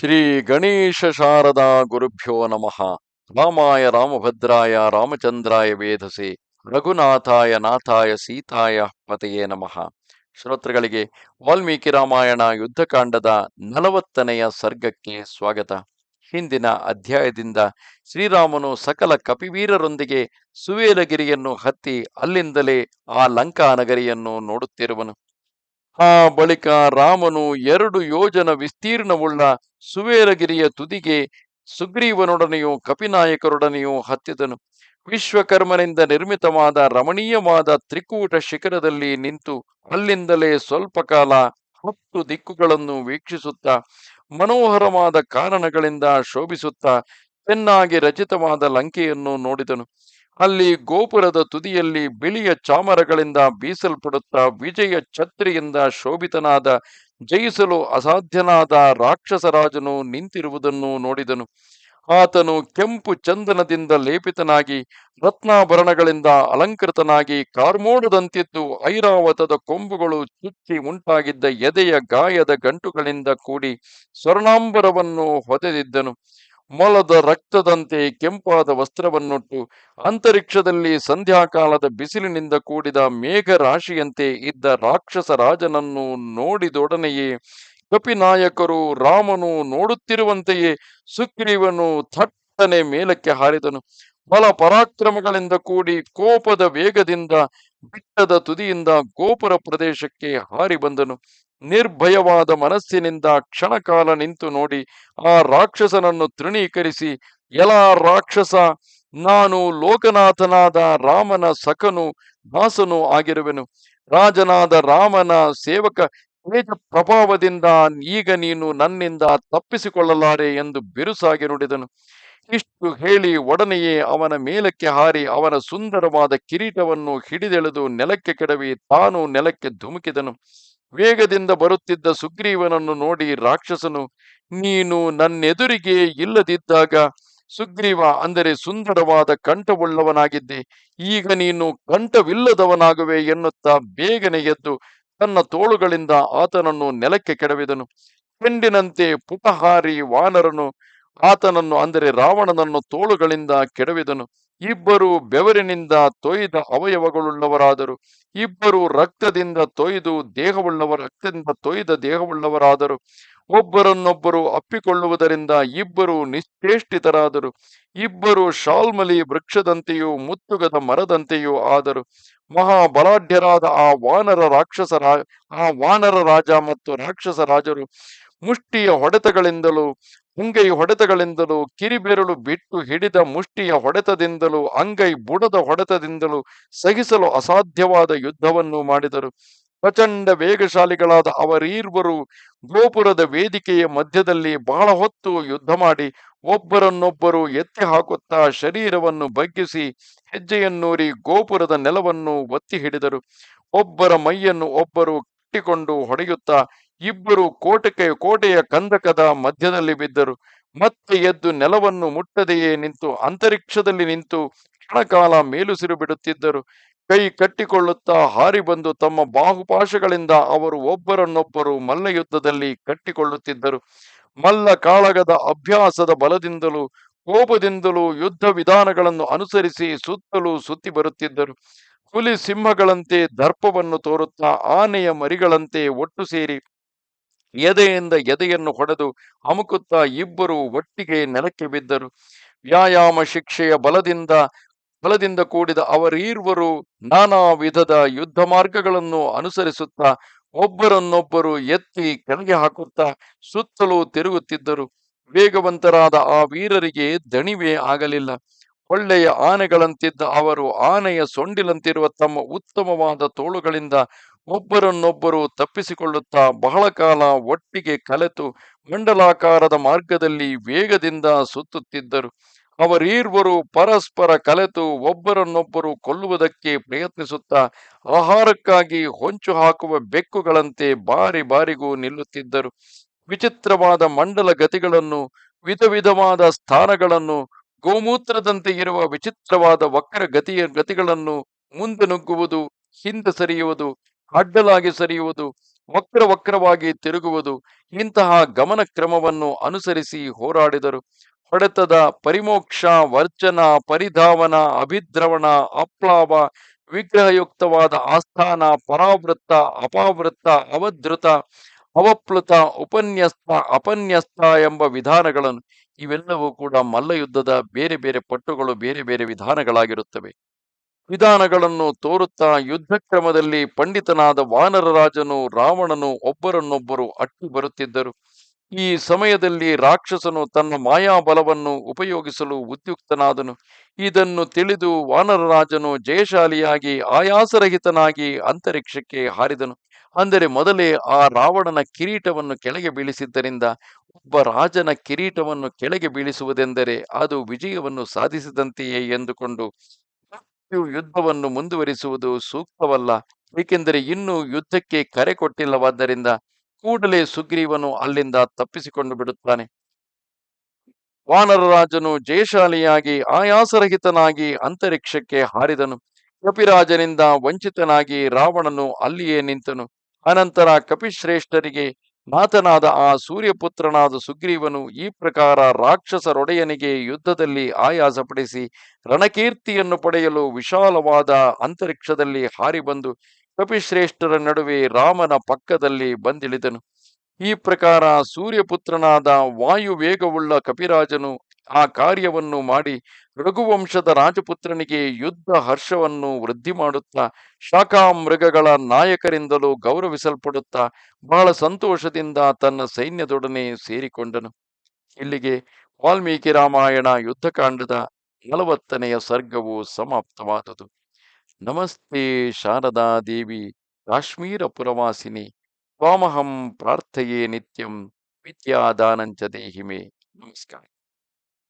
ಶ್ರೀ ಗಣೇಶ ಶಾರದಾ ಗುರುಭ್ಯೋ ನಮಃ. ರಾಮಾಯ ರಾಮಭದ್ರಾಯ ರಾಮಚಂದ್ರಾಯ ವೇಧಸೆ ರಘುನಾಥಾಯ ನಾಥಾಯ ಸೀತಾಯ ಪತೆಯೇ ನಮಃ. ಶ್ರೋತೃಗಳಿಗೆ ವಾಲ್ಮೀಕಿ ರಾಮಾಯಣ ಯುದ್ಧಕಾಂಡದ ನಲವತ್ತನೆಯ ಸರ್ಗಕ್ಕೆ ಸ್ವಾಗತ. ಹಿಂದಿನ ಅಧ್ಯಾಯದಿಂದ ಶ್ರೀರಾಮನು ಸಕಲ ಕಪಿವೀರರೊಂದಿಗೆ ಸುವೇಲಗಿರಿಯನ್ನು ಹತ್ತಿ ಅಲ್ಲಿಂದಲೇ ಆ ಲಂಕಾ ನಗರಿಯನ್ನು ನೋಡುತ್ತಿರುವನು. ಆ ಬಳಿಕ ರಾಮನು ಎರಡು ಯೋಜನ ವಿಸ್ತೀರ್ಣವುಳ್ಳ ಸುವೇರಗಿರಿಯ ತುದಿಗೆ ಸುಗ್ರೀವನೊಡನೆಯೂ ಕಪಿನಾಯಕರೊಡನೆಯೂ ಹತ್ತಿದನು. ವಿಶ್ವಕರ್ಮನಿಂದ ನಿರ್ಮಿತವಾದ ರಮಣೀಯವಾದ ತ್ರಿಕೂಟ ಶಿಖರದಲ್ಲಿ ನಿಂತು ಅಲ್ಲಿಂದಲೇ ಸ್ವಲ್ಪ ಕಾಲ ಹತ್ತು ದಿಕ್ಕುಗಳನ್ನು ವೀಕ್ಷಿಸುತ್ತಾ, ಮನೋಹರವಾದ ಕಾರಣಗಳಿಂದ ಶೋಭಿಸುತ್ತಾ, ಚೆನ್ನಾಗಿ ರಚಿತವಾದ ಲಂಕೆಯನ್ನು ನೋಡಿದನು. ಅಲ್ಲಿ ಗೋಪುರದ ತುದಿಯಲ್ಲಿ ಬಿಳಿಯ ಚಾಮರಗಳಿಂದ ಬೀಸಲ್ಪಡುತ್ತಾ ವಿಜಯ ಛತ್ರಿಯಿಂದ ಶೋಭಿತನಾದ, ಜಯಿಸಲು ಅಸಾಧ್ಯನಾದ ರಾಕ್ಷಸರಾಜನು ನಿಂತಿರುವುದನ್ನು ನೋಡಿದನು. ಆತನು ಕೆಂಪು ಚಂದನದಿಂದ ಲೇಪಿತನಾಗಿ, ರತ್ನಾಭರಣಗಳಿಂದ ಅಲಂಕೃತನಾಗಿ ಕಾರ್ಮೋಡದಂತಿದ್ದು ಐರಾವತದ ಕೊಂಬುಗಳು ಚುಚ್ಚಿ ಉಂಟಾಗಿದ್ದ ಎದೆಯ ಗಾಯದ ಗಂಟುಗಳಿಂದ ಕೂಡಿ ಸ್ವರ್ಣಾಂಬರವನ್ನು ಹೊದೆದಿದ್ದನು. ಮೊಲದ ರಕ್ತದಂತೆ ಕೆಂಪಾದ ವಸ್ತ್ರವನ್ನುಟ್ಟು ಅಂತರಿಕ್ಷದಲ್ಲಿ ಸಂಧ್ಯಾಕಾಲದ ಬಿಸಿಲಿನಿಂದ ಕೂಡಿದ ಮೇಘರಾಶಿಯಂತೆ ಇದ್ದ ರಾಕ್ಷಸ ರಾಜನನ್ನು ನೋಡಿದೊಡನೆಯೇ ಕಪಿನಾಯಕರು ರಾಮನು ನೋಡುತ್ತಿರುವಂತೆಯೇ ಸುಗ್ರೀವನು ಥಟ್ಟನೆ ಮೇಲಕ್ಕೆ ಹಾರಿದನು. ಬಲ ಪರಾಕ್ರಮಗಳಿಂದ ಕೂಡಿ ಕೋಪದ ವೇಗದಿಂದ ಬೆಟ್ಟದ ತುದಿಯಿಂದ ಗೋಪುರ ಪ್ರದೇಶಕ್ಕೆ ಹಾರಿ ಬಂದನು. ನಿರ್ಭಯವಾದ ಮನಸ್ಸಿನಿಂದ ಕ್ಷಣಕಾಲ ನಿಂತು ನೋಡಿ ಆ ರಾಕ್ಷಸನನ್ನು ತೃಣೀಕರಿಸಿ ಎಲ ರಾಕ್ಷಸ, ನಾನು ಲೋಕನಾಥನಾದ ರಾಮನ ಸಖನು, ದಾಸನು ಆಗಿರುವೆನು. ರಾಜನಾದ ರಾಮನ ಸೇವಕ ತೇಜ ಪ್ರಭಾವದಿಂದ ಈಗ ನೀನು ನನ್ನಿಂದ ತಪ್ಪಿಸಿಕೊಳ್ಳಲಾರೆ ಎಂದು ಬಿರುಸಾಗಿ ನುಡಿದನು. ಇಷ್ಟು ಹೇಳಿ ಒಡನೆಯೇ ಅವನ ಮೇಲಕ್ಕೆ ಹಾರಿ ಅವನ ಸುಂದರವಾದ ಕಿರೀಟವನ್ನು ಹಿಡಿದೆಳೆದು ನೆಲಕ್ಕೆ ಕೆಡವಿ ತಾನು ನೆಲಕ್ಕೆ ಧುಮುಕಿದನು. ವೇಗದಿಂದ ಬರುತ್ತಿದ್ದ ಸುಗ್ರೀವನನ್ನು ನೋಡಿ ರಾಕ್ಷಸನು, ನೀನು ನನ್ನೆದುರಿಗೆ ಇಲ್ಲದಿದ್ದಾಗ ಸುಗ್ರೀವ, ಅಂದರೆ ಸುಂದರವಾದ ಕಂಠವುಳ್ಳವನಾಗಿದ್ದೆ. ಈಗ ನೀನು ಕಂಠವಿಲ್ಲದವನಾಗುವೆ ಎನ್ನುತ್ತಾ ಬೇಗನೆ ಎದ್ದು ತನ್ನ ತೋಳುಗಳಿಂದ ಆತನನ್ನು ನೆಲಕ್ಕೆ ಕೆಡವಿದನು. ಚೆಂಡಿನಂತೆ ಪುಟಹಾರಿ ವಾನರನು ಆತನನ್ನು ಅಂದರೆ ರಾವಣನನ್ನು ತೋಳುಗಳಿಂದ ಕೆಡವಿದನು. ಇಬ್ಬರು ಬೆವರಿನಿಂದ ತೊಯ್ದ ಅವಯವಗಳುಳ್ಳವರಾದರು. ಇಬ್ಬರು ರಕ್ತದಿಂದ ತೊಯ್ದು ದೇಹವುಳ್ಳವ ರಕ್ತದಿಂದ ತೊಯ್ದ ದೇಹವುಳ್ಳವರಾದರು. ಒಬ್ಬರನ್ನೊಬ್ಬರು ಅಪ್ಪಿಕೊಳ್ಳುವುದರಿಂದ ಇಬ್ಬರು ನಿಶ್ಚೇಷ್ಟಿತರಾದರು ಇಬ್ಬರು ಶಾಲ್ಮಲಿ ವೃಕ್ಷದಂತೆಯೂ ಮುತ್ತುಗದ ಮರದಂತೆಯೂ ಆದರು. ಮಹಾಬಲಾಢ್ಯರಾದ ಆ ವಾನರ ರಾಕ್ಷಸರ, ಆ ವಾನರ ರಾಜ ಮತ್ತು ರಾಕ್ಷಸ ರಾಜರು ಮುಷ್ಟಿಯ ಹೊಡೆತಗಳಿಂದಲೂ ಅಂಗೈ ಹೊಡೆತಗಳಿಂದಲೂ, ಕಿರಿಬೆರಳು ಬಿಟ್ಟು ಹಿಡಿದ ಮುಷ್ಟಿಯ ಹೊಡೆತದಿಂದಲೂ, ಅಂಗೈ ಬುಡದ ಹೊಡೆತದಿಂದಲೂ ಸಹಿಸಲು ಅಸಾಧ್ಯವಾದ ಯುದ್ಧವನ್ನು ಮಾಡಿದರು. ಪ್ರಚಂಡ ವೇಗಶಾಲಿಗಳಾದ ಅವರೀರ್ವರು ಗೋಪುರದ ವೇದಿಕೆಯ ಮಧ್ಯದಲ್ಲಿ ಬಹಳ ಹೊತ್ತು ಯುದ್ಧ ಮಾಡಿ, ಒಬ್ಬರನ್ನೊಬ್ಬರು ಎತ್ತಿ ಹಾಕುತ್ತಾ ಶರೀರವನ್ನು ಬಗ್ಗಿಸಿ, ಹೆಜ್ಜೆಯನ್ನೂರಿ ಗೋಪುರದ ನೆಲವನ್ನು ಒತ್ತಿ ಹಿಡಿದರು. ಒಬ್ಬರ ಮೈಯನ್ನು ಒಬ್ಬರು ಕಟ್ಟಿಕೊಂಡು ಹೊಡೆಯುತ್ತಾ ಇಬ್ಬರು ಕೋಟೆಗೆ ಕೋಟೆಯ ಕಂದಕದ ಮಧ್ಯದಲ್ಲಿ ಬಿದ್ದರು. ಮತ್ತೆ ಎದ್ದು ನೆಲವನ್ನು ಮುಟ್ಟದೆಯೇ ನಿಂತು, ಅಂತರಿಕ್ಷದಲ್ಲಿ ನಿಂತು ಕ್ಷಣಕಾಲ ಮೇಲುಸಿರು ಬಿಡುತ್ತಿದ್ದರು. ಕೈ ಕಟ್ಟಿಕೊಳ್ಳುತ್ತಾ ಹಾರಿ ಬಂದು ತಮ್ಮ ಬಾಹುಪಾಶಗಳಿಂದ ಅವರು ಒಬ್ಬರನ್ನೊಬ್ಬರು ಮಲ್ಲಯುದ್ಧದಲ್ಲಿ ಕಟ್ಟಿಕೊಳ್ಳುತ್ತಿದ್ದರು. ಮಲ್ಲ ಕಾಳಗದ ಅಭ್ಯಾಸದ ಬಲದಿಂದಲೂ, ಕೋಪದಿಂದಲೂ ಯುದ್ಧ ವಿಧಾನಗಳನ್ನು ಅನುಸರಿಸಿ ಸುತ್ತಲೂ ಸುತ್ತಿ ಬರುತ್ತಿದ್ದರು. ಹುಲಿ ಸಿಂಹಗಳಂತೆ ದರ್ಪವನ್ನು ತೋರುತ್ತಾ ಆನೆಯ ಮರಿಗಳಂತೆ ಒಟ್ಟು ಸೇರಿ ಎದೆಯಿಂದ ಎದೆಯನ್ನು ಹೊಡೆದು ಅಮುಕುತ್ತಾ ಇಬ್ಬರು ಒಟ್ಟಿಗೆ ನೆಲಕ್ಕೆ ಬಿದ್ದರು. ವ್ಯಾಯಾಮ ಶಿಕ್ಷೆಯ ಬಲದಿಂದ ಬಲದಿಂದ ಕೂಡಿದ ಅವರೀರ್ವರು ನಾನಾ ವಿಧದ ಯುದ್ಧ ಮಾರ್ಗಗಳನ್ನು ಅನುಸರಿಸುತ್ತಾ ಒಬ್ಬರನ್ನೊಬ್ಬರು ಎತ್ತಿ ಕೆಳಗೆ ಹಾಕುತ್ತಾ ಸುತ್ತಲೂ ತಿರುಗುತ್ತಿದ್ದರು. ವೇಗವಂತರಾದ ಆ ವೀರರಿಗೆ ದಣಿವೇ ಆಗಲಿಲ್ಲ. ಒಳ್ಳೆಯ ಆನೆಗಳಂತಿದ್ದ ಅವರು ಆನೆಯ ಸೊಂಡಿಲಂತಿರುವ ತಮ್ಮ ಉತ್ತಮವಾದ ತೋಳುಗಳಿಂದ ಒಬ್ಬರನ್ನೊಬ್ಬರು ತಪ್ಪಿಸಿಕೊಳ್ಳುತ್ತಾ ಬಹಳ ಕಾಲ ಒಟ್ಟಿಗೆ ಕಲೆತು ಮಂಡಲಾಕಾರದ ಮಾರ್ಗದಲ್ಲಿ ವೇಗದಿಂದ ಸುತ್ತುತ್ತಿದ್ದರು. ಅವರೀರ್ವರು ಪರಸ್ಪರ ಕಲೆತು ಒಬ್ಬರನ್ನೊಬ್ಬರು ಕೊಲ್ಲುವುದಕ್ಕೆ ಪ್ರಯತ್ನಿಸುತ್ತಾ ಆಹಾರಕ್ಕಾಗಿ ಹೊಂಚು ಹಾಕುವ ಬೆಕ್ಕುಗಳಂತೆ ಬಾರಿ ಬಾರಿಗೂ ನಿಲ್ಲುತ್ತಿದ್ದರು. ವಿಚಿತ್ರವಾದ ಮಂಡಲ ಗತಿಗಳನ್ನು, ವಿಧ ವಿಧವಾದ ಸ್ಥಾನಗಳನ್ನು, ಗೋಮೂತ್ರದಂತೆ ಇರುವ ವಿಚಿತ್ರವಾದ ವಕ್ರ ಗತಿಯ ಗತಿಗಳನ್ನು ಮುಂದೆ ನುಗ್ಗುವುದು, ಹಿಂದೆ ಸರಿಯುವುದು ಅಡ್ಡಲಾಗಿ ಸರಿಯುವುದು, ವಕ್ರ ವಕ್ರವಾಗಿ ತಿರುಗುವುದು, ಇಂತಹ ಗಮನ ಕ್ರಮವನ್ನು ಅನುಸರಿಸಿ ಹೋರಾಡಿದರು. ಹೊಡೆತದ ಪರಿಮೋಕ್ಷ ವರ್ಚನ ಪರಿಧಾವನ, ಅಭಿದ್ರವಣ, ಅಪ್ಲಾವ, ವಿಗ್ರಹಯುಕ್ತವಾದ ಆಸ್ಥಾನ, ಪರಾವೃತ್ತ, ಅಪಾವೃತ್ತ, ಅವಧೃತ, ಅವಪ್ಲುತ ಉಪನ್ಯಸ್ತ ಅಪನ್ಯಸ್ತ ಎಂಬ ವಿಧಾನಗಳನ್ನು ಇವೆಲ್ಲವೂ ಕೂಡ ಮಲ್ಲಯುದ್ಧದ ಬೇರೆ ಬೇರೆ ಪಟ್ಟುಗಳು, ಬೇರೆ ಬೇರೆ ವಿಧಾನಗಳಾಗಿರುತ್ತವೆ. ವಿಧಾನಗಳನ್ನು ತೋರುತ್ತಾ ಯುದ್ಧ ಕ್ರಮದಲ್ಲಿ ಪಂಡಿತನಾದ ವಾನರರಾಜನು ರಾವಣನು ಒಬ್ಬರನ್ನೊಬ್ಬರು ಅಟ್ಟಿ ಬರುತ್ತಿದ್ದರು. ಈ ಸಮಯದಲ್ಲಿ ರಾಕ್ಷಸನು ತನ್ನ ಮಾಯಾಬಲವನ್ನು ಉಪಯೋಗಿಸಲು ಉದ್ಯುಕ್ತನಾದನು. ಇದನ್ನು ತಿಳಿದು ವಾನರರಾಜನು ಜಯಶಾಲಿಯಾಗಿ ಆಯಾಸರಹಿತನಾಗಿ ಅಂತರಿಕ್ಷಕ್ಕೆ ಹಾರಿದನು. ಅಂದರೆ ಮೊದಲೇ ಆ ರಾವಣನ ಕಿರೀಟವನ್ನು ಕೆಳಗೆ ಬೀಳಿಸಿದ್ದರಿಂದ, ಒಬ್ಬ ರಾಜನ ಕಿರೀಟವನ್ನು ಕೆಳಗೆ ಬೀಳಿಸುವುದೆಂದರೆ ಅದು ವಿಜಯವನ್ನು ಸಾಧಿಸಿದಂತೆಯೇ ಎಂದುಕೊಂಡು ಯುದ್ಧವನ್ನು ಮುಂದುವರಿಸುವುದು ಸೂಕ್ತವಲ್ಲ. ಏಕೆಂದರೆ ಇನ್ನೂ ಯುದ್ಧಕ್ಕೆ ಕರೆ ಕೊಟ್ಟಿಲ್ಲವಾದ್ದರಿಂದ ಕೂಡಲೇ ಸುಗ್ರೀವನು ಅಲ್ಲಿಂದ ತಪ್ಪಿಸಿಕೊಂಡು ಬಿಡುತ್ತಾನೆ. ವಾನರರಾಜನು ಜಯಶಾಲಿಯಾಗಿ, ಆಯಾಸರಹಿತನಾಗಿ ಅಂತರಿಕ್ಷಕ್ಕೆ ಹಾರಿದನು. ಕಪಿರಾಜನಿಂದ ವಂಚಿತನಾಗಿ ರಾವಣನು ಅಲ್ಲಿಯೇ ನಿಂತನು. ಅನಂತರ ಕಪಿಶ್ರೇಷ್ಠರಿಗೆ ನಾಥನಾದ ಆ ಸೂರ್ಯಪುತ್ರನಾದ ಸುಗ್ರೀವನು ಈ ಪ್ರಕಾರ ರಾಕ್ಷಸರೊಡೆಯನಿಗೆ ಯುದ್ಧದಲ್ಲಿ ಆಯಾಸಪಡಿಸಿ ರಣಕೀರ್ತಿಯನ್ನು ಪಡೆಯಲು ವಿಶಾಲವಾದ ಅಂತರಿಕ್ಷದಲ್ಲಿ ಹಾರಿ ಬಂದು ಕಪಿಶ್ರೇಷ್ಠರ ನಡುವೆ ರಾಮನ ಪಕ್ಕದಲ್ಲಿ ಬಂದಿಳಿದನು. ಈ ಪ್ರಕಾರ ಸೂರ್ಯಪುತ್ರನಾದ ವಾಯುವೇಗವುಳ್ಳ ಕಪಿರಾಜನು ಆ ಕಾರ್ಯವನ್ನು ಮಾಡಿ ರಘುವಂಶದ ರಾಜಪುತ್ರನಿಗೆ ಯುದ್ಧ ಹರ್ಷವನ್ನು ವೃದ್ಧಿ ಮಾಡುತ್ತಾ, ಶಾಖಾಮೃಗಗಳ ನಾಯಕರಿಂದಲೂ ಗೌರವಿಸಲ್ಪಡುತ್ತಾ, ಬಹಳ ಸಂತೋಷದಿಂದ ತನ್ನ ಸೈನ್ಯದೊಡನೆ ಸೇರಿಕೊಂಡನು. ಇಲ್ಲಿಗೆ ವಾಲ್ಮೀಕಿ ರಾಮಾಯಣ ಯುದ್ಧಕಾಂಡದ ನಲವತ್ತನೆಯ ಸರ್ಗವು ಸಮಾಪ್ತವಾದುದು. ನಮಸ್ತೆ ಶಾರದಾ ದೇವಿ, ಕಾಶ್ಮೀರ ಪುರವಾಸಿನಿ, ತ್ವಾಮಹಂ ಪ್ರಾರ್ಥೆಯೇ ನಿತ್ಯಂ ವಿದ್ಯಾದಾನಂಚ ದೇಹಿಮೆ. ನಮಸ್ಕಾರ.